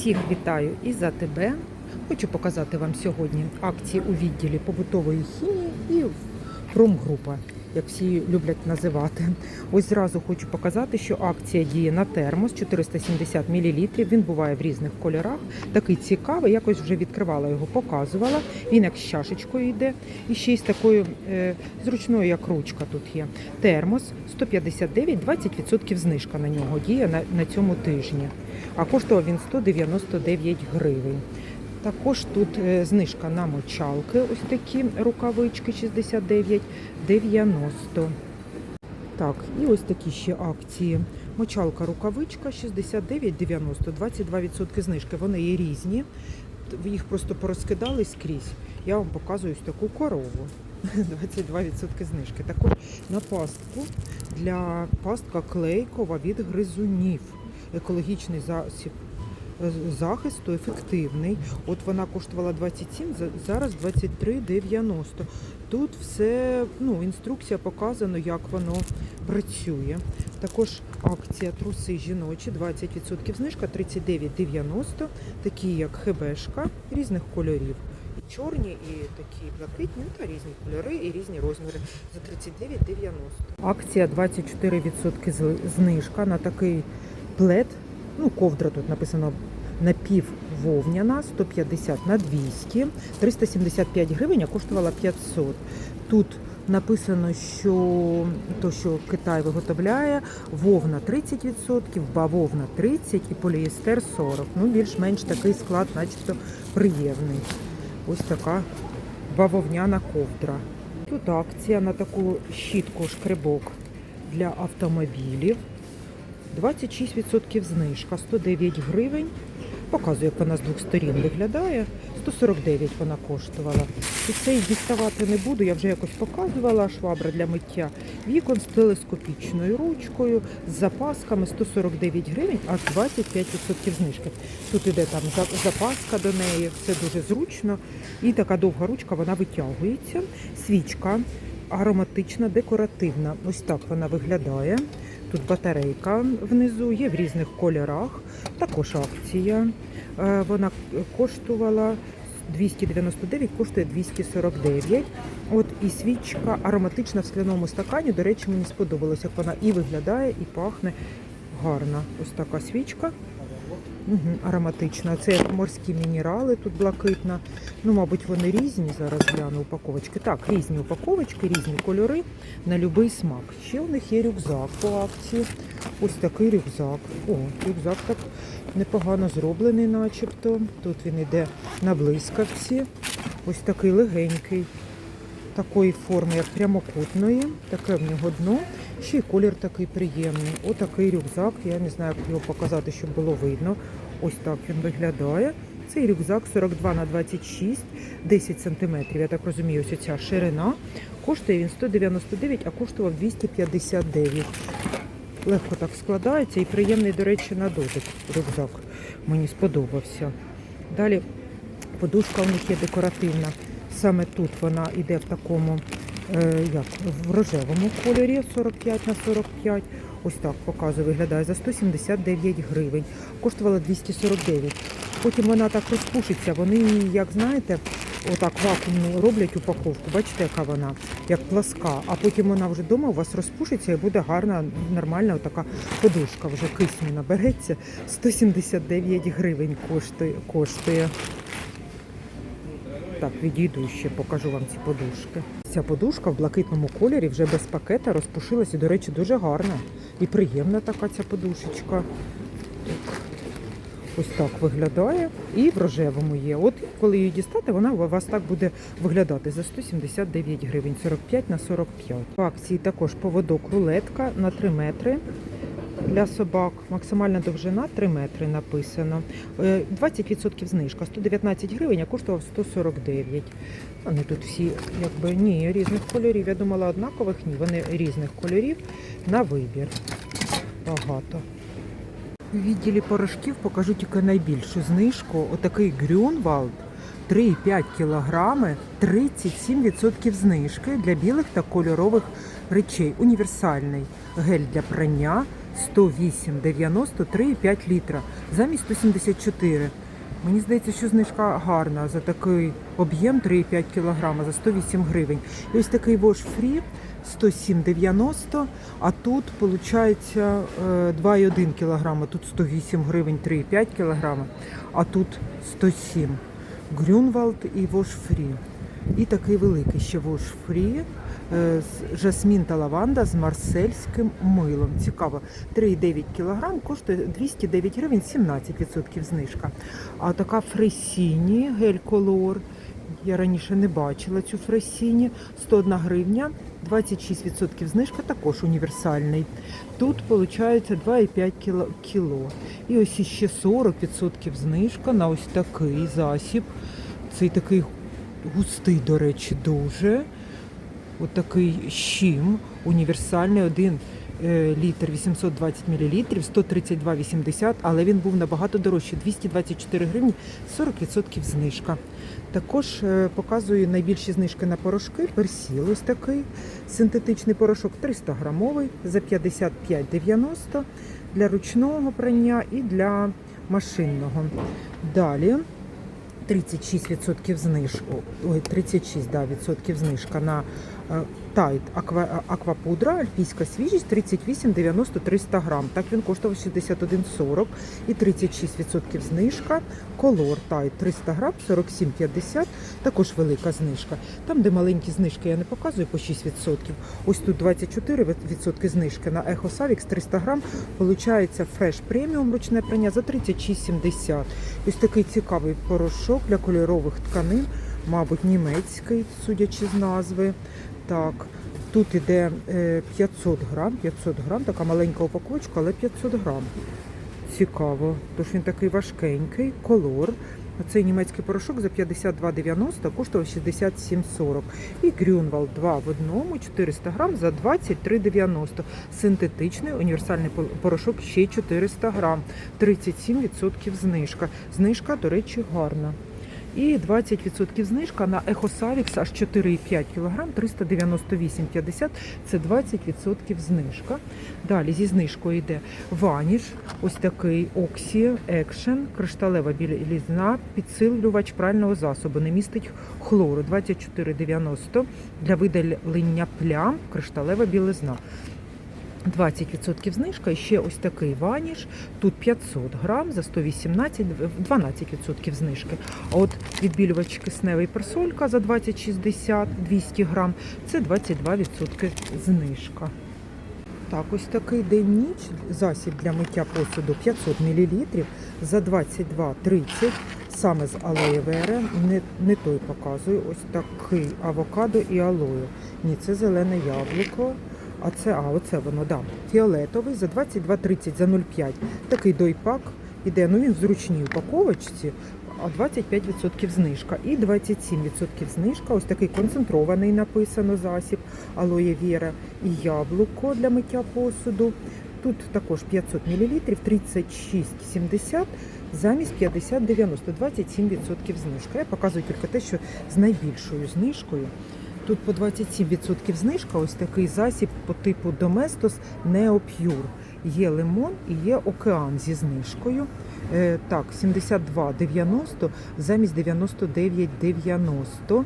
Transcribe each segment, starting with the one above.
Всіх вітаю і за тебе. Хочу показати вам сьогодні акції у відділі побутової хімії і промгрупа, як всі люблять називати. Ось зразу хочу показати, що акція діє на термос 470 мл. Він буває в різних кольорах. Такий цікавий. Якось вже відкривала його, показувала. Він як з чашечкою йде. І ще з такою е, зручною, як ручка тут є. Термос 159, 20% знижка на нього діє на, на цьому тижні. А коштував він 199 гривень. Також тут е, знижка на мочалки, ось такі рукавички 69,90. Так, і ось такі ще акції. Мочалка рукавичка 69,90, 22% знижки. Вони є різні. Їх просто порозкидали скрізь. Я вам показую ось таку корову. 22% знижки. Також на пастку для пастка клейкова від гризунів. Екологічний засіб захисту ефективний. От вона коштувала 27, за- зараз 23,90. Тут все, ну, інструкція показано, як воно працює. Також акція труси жіночі, 20% знижка, 39,90, такі як хебешка різних кольорів. Чорні, і такі блакитні, ну, та різні кольори і різні розміри за 39,90. Акція 24% з- знижка на такий плед. Ну, ковдра тут написано напіввовняна, 150 на 200, 375 гривень, а коштувала 500. Тут написано, що то, що Китай виготовляє, вовна 30%, бавовна 30% і поліестер 40%. Ну, більш-менш такий склад, начебто, приємний. Ось така бавовняна ковдра. Тут акція на таку щітку шкребок для автомобілів. 26% знижка, 109 гривень. Показую, як вона з двох сторін виглядає. 149 вона коштувала. І цей діставати не буду, я вже якось показувала. Швабра для миття вікон з телескопічною ручкою, з запасками 149 гривень, аж 25% знижки. Тут іде там запаска до неї, все дуже зручно. І така довга ручка, вона витягується. Свічка ароматична, декоративна. Ось так вона виглядає. Тут батарейка внизу, є в різних кольорах. Також акція. Е, Вона коштувала 299, коштує 249. От і свічка ароматична в скляному стакані. До речі, мені сподобалось, як вона і виглядає, і пахне гарно. Ось така свічка. Угу, ароматична. Це морські мінерали, тут блакитна. Ну, мабуть, вони різні. Зараз гляну упаковочки. Так, різні упаковочки, різні кольори на будь-який смак. Ще у них є рюкзак по акції. Ось такий рюкзак. О, рюкзак так непогано зроблений, начебто. Тут він іде на блискавці. Ось такий легенький. Такої форми, як прямокутної, таке в нього дно. Ще й колір такий приємний. Отакий рюкзак. Я не знаю, як його показати, щоб було видно. Ось так він виглядає. Цей рюкзак 42 на 26, 10 сантиметрів. Я так розумію, ось ця ширина. Коштує він 199, а коштував 259. Легко так складається і приємний, до речі, на дотик рюкзак. Мені сподобався. Далі подушка у них є декоративна. Саме тут вона йде в такому, як, в рожевому кольорі 45 на 45. Ось так показую, виглядає за 179 гривень. Коштувала 249. Потім вона так розпушиться. Вони, як знаєте, отак вакуумну роблять упаковку. Бачите, яка вона, як пласка. А потім вона вже вдома у вас розпушиться і буде гарна, нормальна така подушка. Вже кисню набереться. 179 гривень коштує. коштує. Так, відійду ще, покажу вам ці подушки. Ця подушка в блакитному кольорі вже без пакета розпушилась і, до речі, дуже гарна. І приємна така ця подушечка. Ось так виглядає. І в рожевому є. От коли її дістати, вона у вас так буде виглядати за 179 гривень, 45 на 45. В акції також поводок рулетка на 3 метри. Для собак максимальна довжина 3 метри написано. Е, 20% знижка 119 гривень, а коштував 149. Вони тут всі, якби ні, різних кольорів. Я думала однакових, ні, вони різних кольорів на вибір. Багато. У відділі порошків покажу тільки найбільшу знижку. Отакий Грюнвалд 3,5 кілограми, 37% знижки для білих та кольорових речей. Універсальний гель для прання 108,90 3,5 літра замість 174. Мені здається, що знижка гарна за такий об'єм 3,5 кг за 108 гривень. І ось такий Wash Free 107,90, а тут виходить 2,1 кг, тут 108 гривень 3,5 кг, а тут 107. Грюнвалд і Wash Free. І такий великий ще Wash Free е, жасмін та лаванда з марсельським милом. Цікаво, 3,9 кг коштує 209 гривень, 17% знижка. А така фресіні гель колор. Я раніше не бачила цю фресіні. 101 гривня, 26% знижка, також універсальний. Тут виходить 2,5 кіло- кіло. І ось іще 40% знижка на ось такий засіб. Цей такий густий, до речі, дуже. Отакий щим універсальний, один е, літр 820 мл, 132,80, але він був набагато дорожчий, 224 гривні, 40% знижка. Також е, показую найбільші знижки на порошки. Персіл ось такий синтетичний порошок 300 грамовий за 55,90 для ручного прання і для машинного. Далі 36% знижку, ой, 36 да, відсотків знижка на аква, аквапудра, альпійська свіжість 38,90 300 грам. Так він коштував 61,40 і 36% знижка. Колор Тайд 300 грам 47,50, також велика знижка. Там, де маленькі знижки, я не показую по 6%. Ось тут 24% знижки на Echo Savix 300 грам. Получається фреш преміум ручне прання за 36,70. Ось такий цікавий порошок для кольорових тканин, мабуть, німецький, судячи з назви. Так, тут іде е, 500 грам, 500 грам, така маленька упаковочка, але 500 грам. Цікаво. Тож він такий важкенький, колор. Оцей німецький порошок за 52,90 коштував 67,40. І Грюнвалд 2 в одному, 400 грам за 23,90. Синтетичний універсальний порошок ще 400 грам. 37% знижка. Знижка, до речі, гарна. І 20% знижка на Ехосавікс аж 4,5 кг, 398,50 це 20% знижка. Далі зі знижкою йде ваніш, ось такий Оксі Екшен, кришталева білізна, підсилювач прального засобу, не містить хлору 24,90 для видалення плям, кришталева білизна. 20% знижка і ще ось такий ваніш. Тут 500 грам за 118, 12% знижки. А от відбілювач кисневий персолька за 20,60, 200 грам, це 22% знижка. Так, ось такий день-ніч, засіб для миття посуду 500 мл за 22,30, саме з алоє вера, не, не той показую, ось такий авокадо і алою. Ні, це зелене яблуко, а це, а, оце воно, да, фіолетовий за 22,30 за 0,5. Такий дойпак іде, ну він в зручній упаковочці, а 25% знижка і 27% знижка. Ось такий концентрований написано засіб алоє віра і яблуко для миття посуду. Тут також 500 мл, 36,70 замість 50,90, 27% знижка. Я показую тільки те, що з найбільшою знижкою. Тут по 27% знижка, ось такий засіб по типу Neo Pure. Є лимон і є океан зі знижкою. Е, так, 72,90 замість 99,90,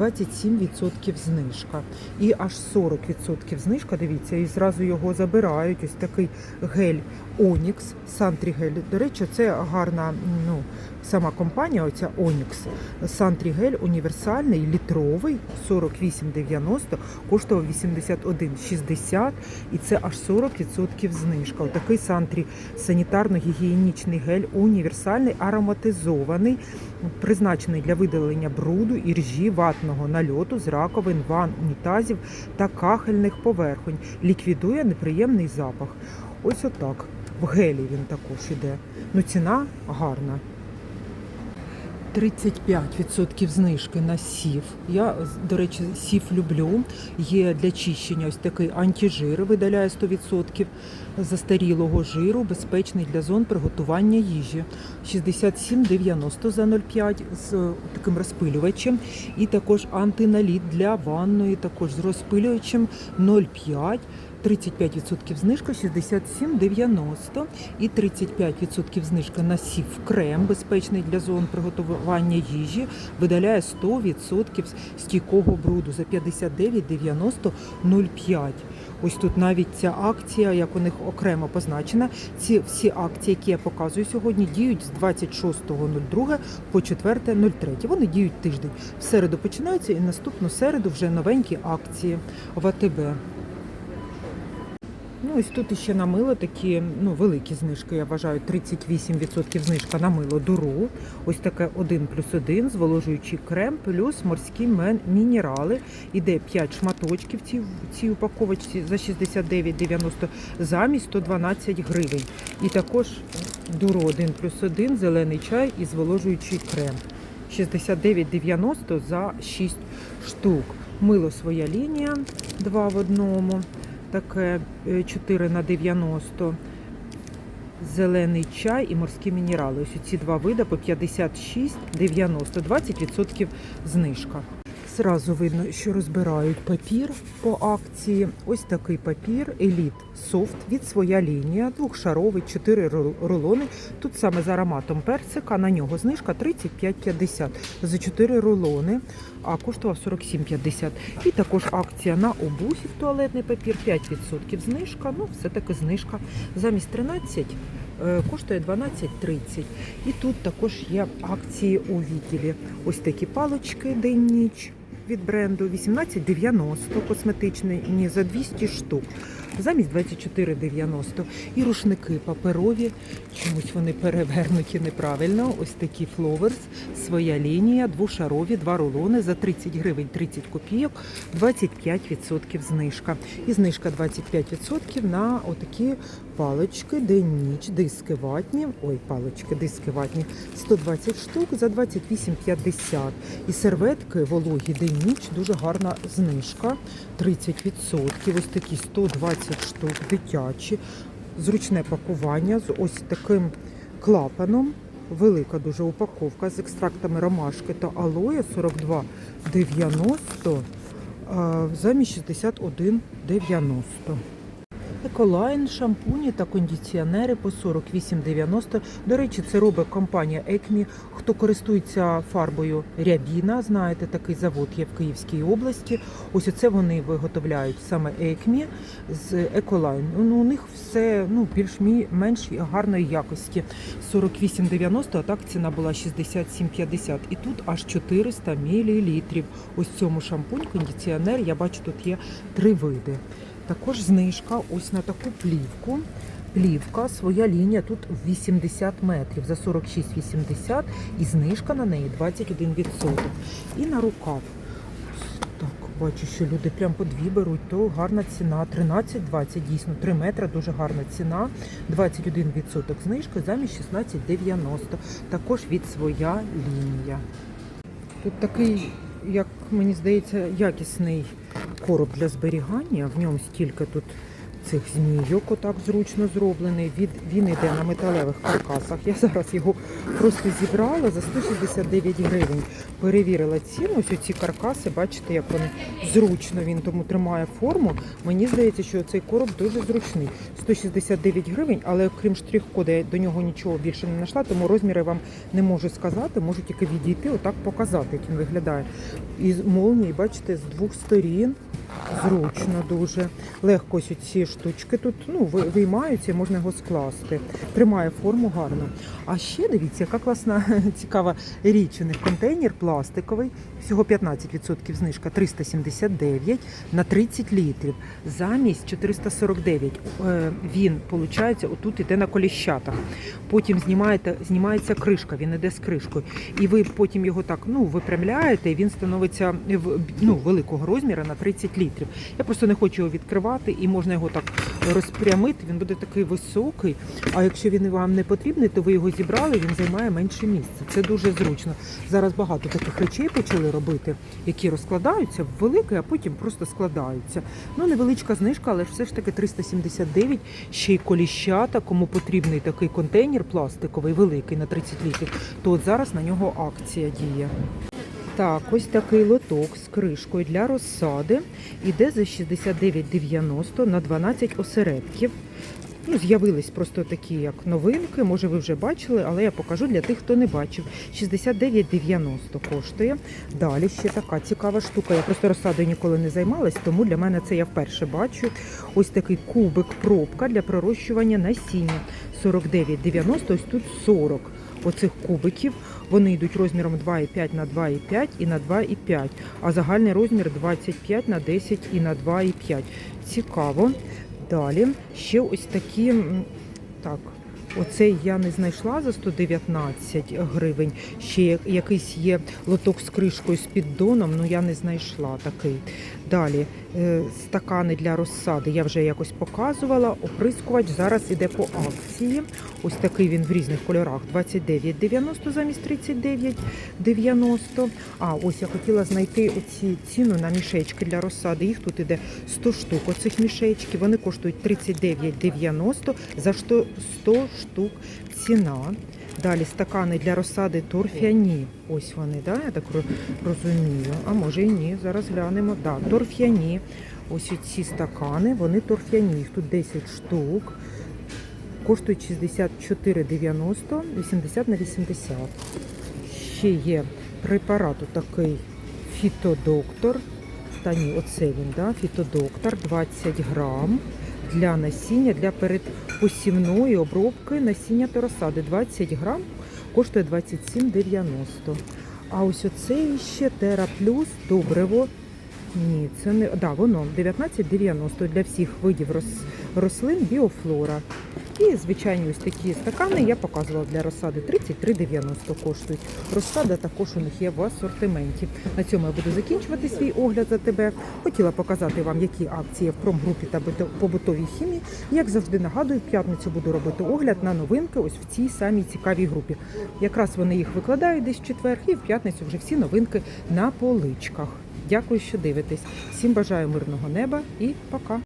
27% знижка. І аж 40% знижка, дивіться, і зразу його забирають. Ось такий гель Onyx, Сантрігель. До речі, це гарна ну, сама компанія, оця Onyx. Сантрігель універсальний, літровий, 48,90, коштував 81,60 і це аж 40% знижка. Отакий Сантрі санітарно-гігієнічний гель універсальний, ароматизований, призначений для видалення бруду, іржі, ватного нальоту з раковин, ван, унітазів та кахельних поверхонь. Ліквідує неприємний запах. Ось отак. В гелі він також іде. Ну ціна гарна. 35% знижки на сів. Я, до речі, сів люблю. Є для чищення ось такий антижир, видаляє 100% застарілого жиру, безпечний для зон приготування їжі. 67,90 за 0,5 з е, таким розпилювачем. І також антиналіт для ванної, також з розпилювачем 0,5. 35% знижка 67,90 і 35% знижка на сів крем, безпечний для зон приготування їжі, видаляє 100% стійкого бруду за 59,90 0,5. Ось тут навіть ця акція, як у них окремо позначена. Ці всі акції, які я показую сьогодні, діють з 26.02 по 4.03. Вони діють тиждень. В середу починаються і наступну середу вже новенькі акції в АТБ. Ну, ось тут ще на мило такі ну, великі знижки, я вважаю, 38% знижка на мило дуру. Ось таке 1 плюс 1, зволожуючий крем, плюс морські мінерали. Іде 5 шматочків в цій, цій упаковочці за 69,90 замість 112 гривень. І також дуру 1 плюс 1, зелений чай і зволожуючий крем. 69,90 за 6 штук. Мило своя лінія 2 в одному таке е, 4 на 90. Зелений чай і морські мінерали. Ось ці два види по 56,90, 20% знижка. Зразу видно, що розбирають папір по акції. Ось такий папір Еліт Софт від своя лінія, двохшаровий, 4 рулони. Тут саме з ароматом персика. На нього знижка 35,50 за 4 рулони, а коштував 47,50. І також акція на обусів туалетний папір 5% знижка. Ну, все-таки знижка замість 13 е, коштує 12,30. І тут також є акції у відділі. Ось такі палочки день-ніч від бренду 18,90 косметичний ні за 200 штук. Замість 24,90. І рушники паперові, чомусь вони перевернуті неправильно. Ось такі Flowers, своя лінія, двошарові, два рулони за 30 гривень 30 копійок, 25% знижка. І знижка 25% на отакі палички, день-ніч, диски ватні. Ой, палички, диски ватні 120 штук за 28,50. І серветки вологі день-ніч, дуже гарна знижка. 30%. Ось такі 120 штук дитячі. Зручне пакування з ось таким клапаном. Велика дуже упаковка з екстрактами ромашки та алоє 42,90 замість 61,90. Еколайн, шампуні та кондиціонери по 48,90. До речі, це робить компанія Екмі. Хто користується фарбою Рябіна, знаєте, такий завод є в Київській області. Ось оце вони виготовляють саме Екмі з Еколайн. Ну, у них все ну, більш-менш гарної якості. 48,90, а так ціна була 67,50. І тут аж 400 мл. Ось цьому шампунь, кондиціонер, я бачу, тут є три види. Також знижка ось на таку плівку. Плівка, своя лінія тут 80 метрів за 46,80 і знижка на неї 21%. І на рукав. Так, бачу, що люди прям по дві беруть, то гарна ціна. 13,20, дійсно, 3 метри, дуже гарна ціна. 21% знижка замість 16,90. Також від своя лінія. Тут такий, як мені здається, якісний короб для зберігання. В ньому стільки тут цих змійок отак зручно зроблений. Від, він йде на металевих каркасах. Я зараз його просто зібрала за 169 гривень. Перевірила ціну. Ось ці каркаси, бачите, як вони зручно він тому тримає форму. Мені здається, що цей короб дуже зручний. 169 гривень, але крім штрих-коду, я до нього нічого більше не знайшла, тому розміри вам не можу сказати. Можу тільки відійти, отак показати, як він виглядає. І з молнії, бачите, з двох сторін. Зручно дуже. Легко ось ці штучки тут ну, виймаються, можна його скласти. Тримає форму гарно. А ще дивіться, яка класна цікава річ. У них контейнер пластиковий, всього 15% знижка 379 на 30 літрів. Замість 449. Е, Він, виходить, отут іде на коліщатах. Потім знімаєте, знімається кришка, він іде з кришкою. І ви потім його так ну, випрямляєте, і він становиться ну, великого розміру на 30 літрів. Я просто не хочу його відкривати, і можна його так розпрямити. Він буде такий високий. А якщо він вам не потрібний, то ви його зібрали, він займає менше місця. Це дуже зручно. Зараз багато таких речей почали робити, які розкладаються в великий, а потім просто складаються. Ну, невеличка знижка, але ж все ж таки 379, ще й коліщата, кому потрібний такий контейнер пластиковий, великий на 30 літрів, то от зараз на нього акція діє. Так, ось такий лоток з кришкою для розсади. Іде за 69,90 на 12 осередків. Ну, з'явились просто такі як новинки. Може, ви вже бачили, але я покажу для тих, хто не бачив. 69,90 коштує. Далі ще така цікава штука. Я просто розсадою ніколи не займалась, тому для мене це я вперше бачу. Ось такий кубик пробка для пророщування насіння. 49,90, ось тут 40 оцих кубиків. Вони йдуть розміром 2,5 на 2,5 і на 2,5, а загальний розмір 25 на 10 і на 2,5. Цікаво. Далі ще ось такі. Так, оцей я не знайшла за 119 гривень. Ще якийсь є лоток з кришкою з піддоном, але я не знайшла такий. Далі стакани для розсади я вже якось показувала. Оприскувач зараз іде по акції. Ось такий він в різних кольорах: 29,90 замість 39,90. А ось я хотіла знайти оці ціну на мішечки для розсади. Їх тут іде 100 штук. Оцих мішечків. Вони коштують 39,90 за 100 100 штук ціна. Далі стакани для розсади торфяні. Ось вони, да? я так розумію. А може і ні. Зараз глянемо. Да, торфяні. Ось ці стакани, вони торфяні. Їх тут 10 штук. Коштують 64,90, 80 на 80. Ще є препарат такий фітодоктор. Та ні, оце він, да? фітодоктор, 20 грам для насіння, для передпосівної обробки насіння та розсади. 20 грам коштує 27,90. А ось оце ще Тера Плюс добриво. Ні, це не да, воно 19,90 для всіх видів рос, рослин біофлора. І звичайні ось такі стакани я показувала для розсади 33,90 коштують. Розсада також у них є в асортименті. На цьому я буду закінчувати свій огляд за тебе. Хотіла показати вам, які акції в промгрупі та побутовій хімії. Як завжди нагадую, в п'ятницю буду робити огляд на новинки ось в цій самій цікавій групі. Якраз вони їх викладають десь в четвер, і в п'ятницю вже всі новинки на поличках. Дякую, що дивитесь. Всім бажаю мирного неба і пока.